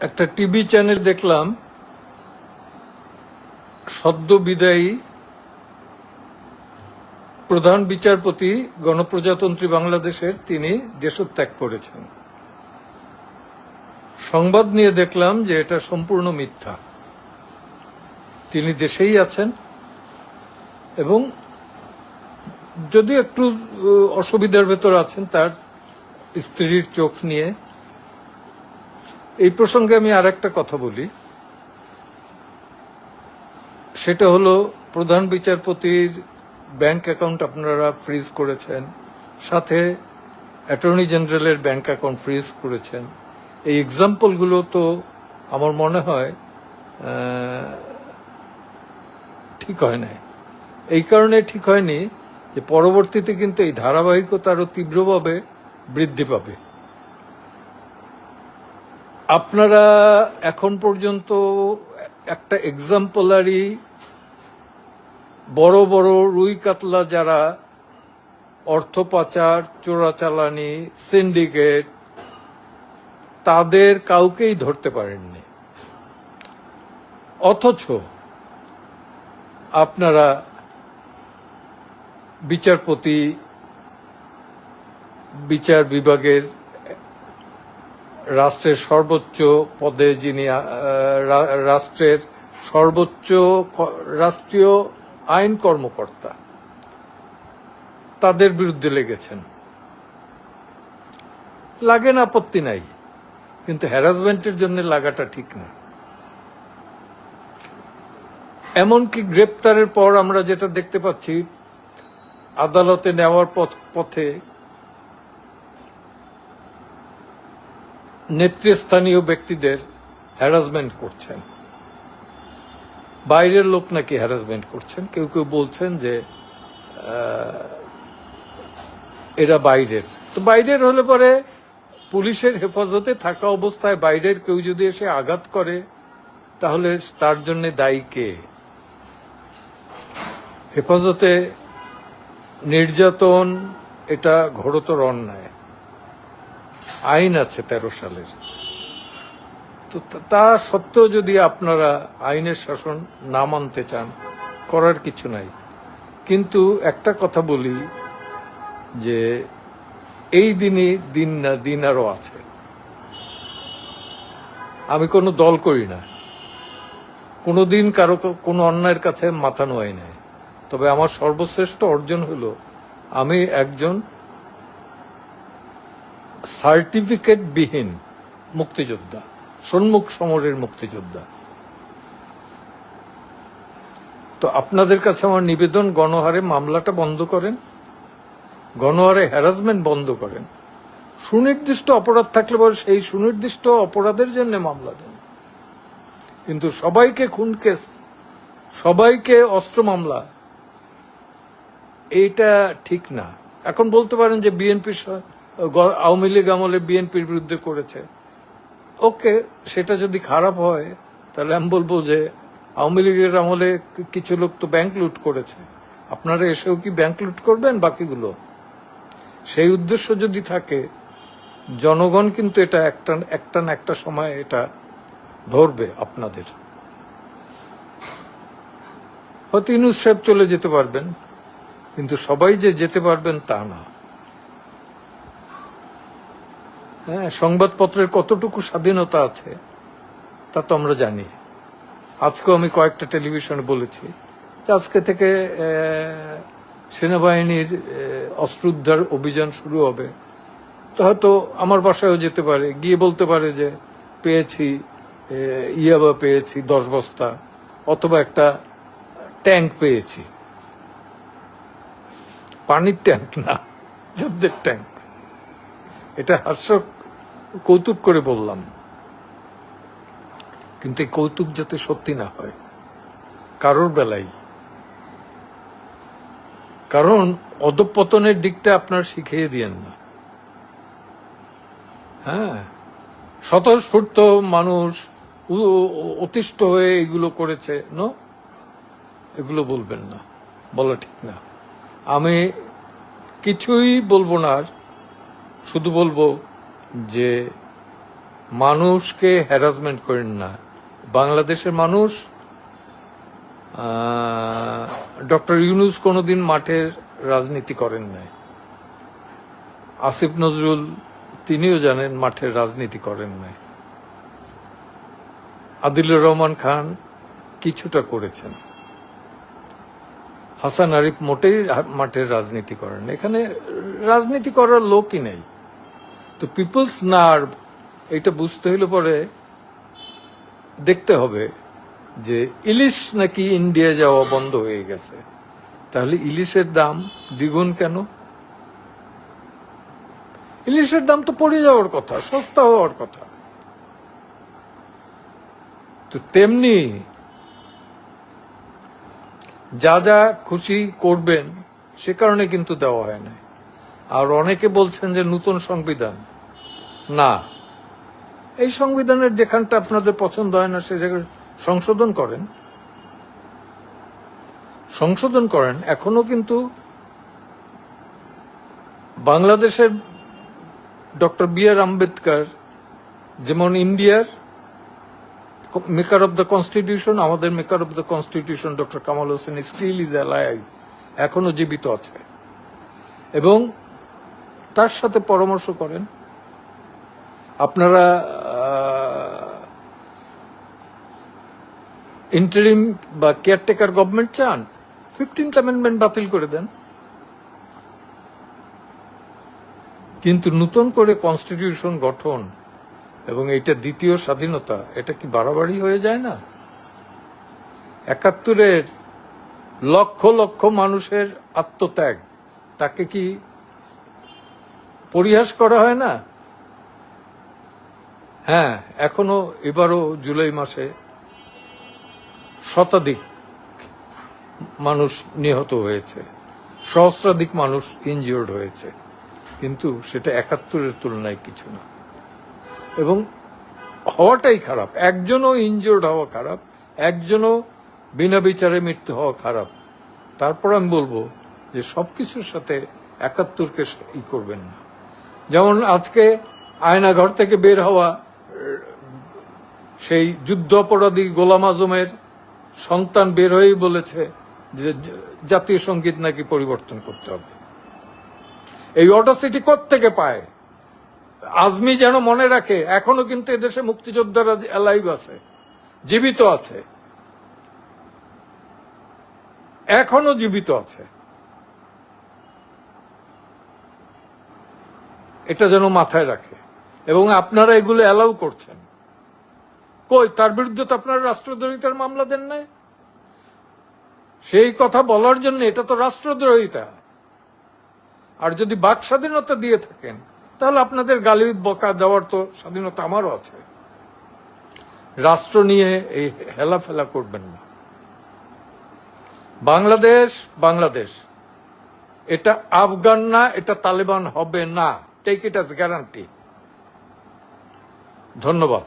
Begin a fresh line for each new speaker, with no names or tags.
একটা TV channel দেখলাম, সদ্য বিদায়ী প্রধান বিচারপতি গণপ্রজাতন্ত্রী বাংলাদেশের তিনি দেশত্যাগ করেছেন। সংবাদ নিয়ে দেখলাম যে এটা সম্পূর্ণ মিথ্যা। তিনি দেশেই আছেন এবং যদি একটু অসুবিধার ভেতর আছেন তার স্ত্রীর চোখ নিয়ে এই প্রসঙ্গে আমি আর একটা কথা বলি। সেটা হলো, প্রধান বিচারপতির ব্যাংক অ্যাকাউন্ট আপনারা ফ্রিজ করেছেন, সাথে অ্যাটর্নি জেনারেলের ব্যাংক অ্যাকাউন্ট ফ্রিজ করেছেন। এই এক্সাম্পলগুলো তো আমার মনে হয় ঠিক হয় না এই কারণে ঠিক হয়নি যে পরবর্তীতে কিন্তু এই ধারাবাহিকতা আরও তীব্রভাবে বৃদ্ধি পাবে। আপনারা এখন পর্যন্ত একটা এক্সাম্পলারি বড় বড় রুই কাতলা যারা অর্থ পাচার চোরাচালানি সিন্ডিকেট তাদের কাউকেই ধরতে পারেননি। অথচ আপনারা বিচারপতি, বিচার বিভাগের রাষ্ট্রের সর্বোচ্চ পদে যিনি রাষ্ট্রের সর্বোচ্চ রাষ্ট্রীয় আইন কর্মকর্তা, তাদের বিরুদ্ধে লেগেছেন। লাগেন আপত্তি নাই। কিন্তু হ্যারাসমেন্টের জন্য লাগাটা ঠিক না। এমনকি গ্রেপ্তারের পর আমরা যেটা দেখতে পাচ্ছি, আদালতে নেওয়ার পথ- নেতৃস্থানীয় ব্যক্তিদের হ্যারাসমেন্ট করছেন। বাইরের লোক নাকি হ্যারাসমেন্ট করছেন। কেউ কেউ বলছেন যে এরা বাইরের। তো বাইরের হলে পরে পুলিশের হেফাজতে থাকা অবস্থায় বাইরের কেউ যদি এসে আঘাত করে, তাহলে তার জন্য দায়ী কে? হেফাজতে নির্যাতন, এটা ঘোরতর অন্যায়। আইন আছে তেরো সালের। তো তা- সত্ত্বেও যদি আপনারা আইনের শাসন না মানতে চান, করার কিছু নাই। কিন্তু একটা কথা বলি, যে এই দিনই দিন না, দিন আরও আছে। আমি কোনো দল করি না। কোনো দিন কারও কোনো অন্যায়ের কাছে মাথা নোয়াই নাই। তবে আমার সর্বশ্রেষ্ঠ অর্জন হলো, আমি একজন সার্টিফিকেট বিহীন মুক্তিযোদ্ধা, সন্মুখ সমরের মুক্তিযোদ্ধা। তো আপনাদের কাছে আমার নিবেদন, গণহারে মামলাটা বন্ধ করেন, গণহারে হ্যারাসমেন্ট বন্ধ করেন। সুনির্দিষ্ট অপরাধ থাকলে পরে সেই সুনির্দিষ্ট অপরাধের জন্য মামলা দেন। কিন্তু সবাইকে খুন কেস, সবাইকে অস্ত্র মামলা, এইটা ঠিক না। এখন বলতে পারেন যে বিএনপি আওয়ামী লীগ আমলে বিএনপির বিরুদ্ধে করেছে। ওকে, সেটা যদি খারাপ হয়, তাহলে আমি বলব যে আওয়ামী লীগের আমলে কিছু লোক তো ব্যাংক লুট করেছে। আপনারা এসেও কি ব্যাংক লুট করবেন বাকিগুলো? সেই উদ্দেশ্য যদি থাকে, জনগণ কিন্তু এটা একটা একটা না একটা সময় এটা ধরবে আপনাদের। হয়তো ইনুস চলে যেতে পারবেন, কিন্তু সবাই যে যেতে পারবেন তা না। হ্যাঁ সংবাদপত্রের কতটুকু স্বাধীনতা আছে, তা তো আমরা জানি। আজকেও আমি কয়েকটা টেলিভিশনে বলেছি যে আজকে থেকে সেনাবাহিনীর অস্ত্র অভিযান শুরু হবে। তো হয়তো আমার বাসায়ও যেতে পারে। গিয়ে বলতে পারে যে, পেয়েছি ইয়াবা পেয়েছি দশ বস্তা, অথবা একটা ট্যাঙ্ক পেয়েছি। পানির ট্যাঙ্ক না, যুদ্ধের ট্যাঙ্ক। এটা হাস্য কৌতুক করে বললাম। কিন্তু এই কৌতুক যাতে সত্যি না হয়, কারোর বেলায়। কারণ অধপতনের দিকটা আপনার শিখিয়ে দিয়েন না। হ্যাঁ? স্বতঃস্ফূর্ত মানুষ অতিষ্ঠ হয়ে এগুলো করেছে, নো? এগুলো বলবেন না। বলা ঠিক না। আমি কিছুই বলব না শুধু বলব যে মানুষকে হ্যারাসমেন্ট করেন না। বাংলাদেশের মানুষ ডক্টর ইউনুস কোনোদিন মাঠের রাজনীতি করেন নাই। আসিফ নজরুল, তিনিও জানেন মাঠের রাজনীতি করেন নাই। আদিলুর রহমান খান কিছুটা করেছেন। হাসান আরিফ মোটেই মাঠের রাজনীতি করেন এখানে রাজনীতি করার লোকই নেই। তো পিপলস নার্ভ এটা বুঝতে হইলে পরে দেখতে হবে যে ইলিশ নাকি ইন্ডিয়া যাওয়া বন্ধ হয়ে গেছে। তাহলে ইলিশের দাম দ্বিগুণ কেন? ইলিশের দাম তো পড়ে যাওয়ার কথা, সস্তা হওয়ার কথা। তো তেমনি যা যা খুশি করবেন, সে কারণে কিন্তু দেওয়া হয় না আর অনেকে বলছেন যে নতুন সংবিধান। না। এই সংবিধানের যেখানটা আপনাদের পছন্দ হয় না, সে জায়গায় সংশোধন করেন। সংশোধন করেন। এখনও কিন্তু বাংলাদেশের ডক্টর বি আর আম্বেদকর, যেমন ইন্ডিয়ার মেকার অব দ্য কনস্টিটিউশন, আমাদের maker of the constitution doctor Kamal Hossain still is alive এখনও জীবিত আছে। এবং তার সাথে পরামর্শ করেন। আপনারা ইন্টারিম বা কেয়ারটেকার গভর্নমেন্ট চান ফিফটিন্থ অ্যামেন্ডমেন্ট বাতিল করে দেন। কিন্তু নতুন করে কনস্টিটিউশন গঠন এবং এটা দ্বিতীয় স্বাধীনতা, এটা কি বাড়াবাড়ি হয়ে যায় না? একাত্তরের লক্ষ লক্ষ মানুষের আত্মত্যাগ, তাকে কি পরিহাস করা হয় না? হ্যাঁ এখনও এবারও জুলাই মাসে শতাধিক মানুষ নিহত হয়েছে। সহস্রাধিক মানুষ ইনজিওর্ড হয়েছে। কিন্তু সেটা একাত্তরের তুলনায় কিছু না। এবং হওয়াটাই খারাপ। একজনও ইনজিওর্ড হওয়া খারাপ, একজনও বিনা বিচারে মৃত্যু হওয়া খারাপ। তারপর আমি বলব যে সবকিছুর সাথে একাত্তরকে ই করবেন না। যেমন আজকে আয়না ঘর থেকে বের হওয়া, সেই যুদ্ধ অপরাধী গোলাম আজমের সন্তান বের হয়েই বলেছে যে জাতীয় সংগীত নাকি পরিবর্তন করতে হবে। এই অডাসিটি থেকে পায়? আজমি যেন মনে রাখে, এখনও কিন্তু এদেশে মুক্তিযোদ্ধারা অ্যালাইভ আছে, জীবিত আছে, এখনও জীবিত আছে। এটা যেন মাথায় রাখে। এবং আপনারা এগুলো অ্যালাউ করছেন। কই, তার বিরুদ্ধে তো আপনারা রাষ্ট্রদ্রোহিতার মামলা দেন নাই? সেই কথা বলার জন্য এটা তো রাষ্ট্রদ্রোহিতা। আর যদি বাক স্বাধীনতা দিয়ে থাকেন, তাহলে আপনাদের গালি বকা দেওয়ার তো স্বাধীনতা আমারও আছে। রাষ্ট্র নিয়ে এই হেলাফেলা করবেন না। বাংলাদেশ বাংলাদেশ। এটা আফগান না, এটা তালেবান হবে না। টেক ইট অ্যাজ গ্যারান্টি ধন্যবাদ।